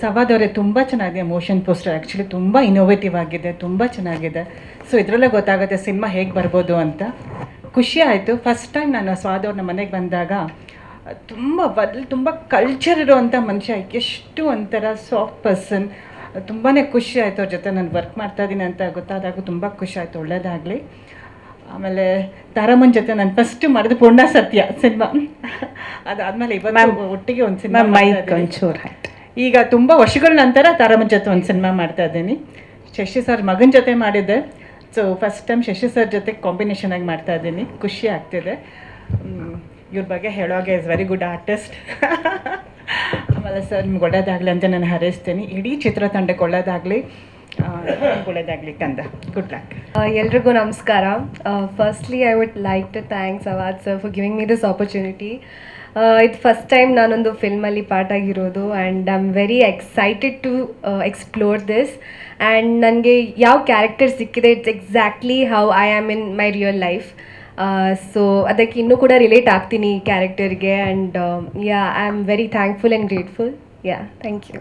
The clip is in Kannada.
ಸವಾದ್ ಅವರೇ ತುಂಬ ಚೆನ್ನಾಗಿದೆ ಮೋಷನ್ ಪೋಸ್ಟರ್. ಆ್ಯಕ್ಚುಲಿ ತುಂಬ ಇನೋವೇಟಿವ್ ಆಗಿದೆ ತುಂಬ ಚೆನ್ನಾಗಿದೆ. ಸೊ ಇದರಲ್ಲೇ ಗೊತ್ತಾಗುತ್ತೆ ಸಿನಿಮಾ ಹೇಗೆ ಬರ್ಬೋದು ಅಂತ. ಖುಷಿ ಆಯಿತು. ಫಸ್ಟ್ ಟೈಮ್ ನಾನು ಸ್ವಾದ್ ಅವ್ರನ್ನ ಮನೆಗೆ ಬಂದಾಗ ತುಂಬ ಬದಲು ತುಂಬ ಕಲ್ಚರ್ ಇರೋವಂಥ ಮನುಷ್ಯ ಎಷ್ಟು ಒಂಥರ ಸಾಫ್ಟ್ ಪರ್ಸನ್ ತುಂಬಾ ಖುಷಿ ಆಯಿತು ಅವ್ರ ಜೊತೆ ನಾನು ವರ್ಕ್ ಮಾಡ್ತಾ ಇದ್ದೀನಿ ಅಂತ ಗೊತ್ತಾದಾಗ ತುಂಬ ಖುಷಿ ಆಯಿತು ಒಳ್ಳೇದಾಗಲಿ. ಆಮೇಲೆ ತಾರಮ್ಮನ ಜೊತೆ ನಾನು ಫಸ್ಟ್ ಮಾಡಿದ ಪೂರ್ಣ ಸತ್ಯ ಸಿನಿಮಾ. ಅದಾದಮೇಲೆ ಇವತ್ತು ಒಟ್ಟಿಗೆ ಒಂದು ಸಿನಿಮಾ ಮೈಕ್ ಒಂಚೂರು ಆಯ್ತು. ಈಗ ತುಂಬ ವರ್ಷಗಳ ನಂತರ ತಾರಮ್ಮನ ಜೊತೆ ಒಂದು ಸಿನಿಮಾ ಮಾಡ್ತಾ ಇದ್ದೀನಿ. ಶಶಿ ಸರ್ ಮಗನ ಜೊತೆ ಮಾಡಿದ್ದೆ. So first time Shashi sir ಜೊತೆ ಕಾಂಬಿನೇಷನ್ ಆಗಿ ಮಾಡ್ತಾ ಇದ್ದೀನಿ. ಖುಷಿ ಆಗ್ತಿದೆ. ಇವ್ರ ಬಗ್ಗೆ ಹೇಳೋಗೆ ಇಸ್ ವೆರಿ ಗುಡ್ ಆರ್ಟಿಸ್ಟ್ ಆಮೇಲೆ ಸರ್ ನಿಮ್ಗೆ ಒಳ್ಳೇದಾಗಲಿ ಅಂತ ನಾನು ಹರಿಸ್ತೀನಿ. ಇಡೀ ಚಿತ್ರತಂಡಕ್ಕೆ ಒಳ್ಳೇದಾಗಲಿ. ಕಂದ ಗುಡ್ ಲಕ್ ಎಲ್ರಿಗೂ ನಮಸ್ಕಾರ. Firstly I would like to thanks Avad sir for giving me this opportunity ಇದು ಫಸ್ಟ್ ಟೈಮ್ ನಾನೊಂದು ಫಿಲ್ಮಲ್ಲಿ ಪಾರ್ಟ್ ಆಗಿರೋದು and I am very excited to explore this and ನನಗೆ ಯಾವ ಕ್ಯಾರೆಕ್ಟರ್ ಸಿಕ್ಕಿದೆ it's exactly how I am in my real life so ಅದಕ್ಕೆ ಇನ್ನೂ ಕೂಡ ರಿಲೇಟ್ ಆಗ್ತೀನಿ ಈ ಕ್ಯಾರೆಕ್ಟರ್ಗೆ and yeah I am very thankful and grateful yeah thank you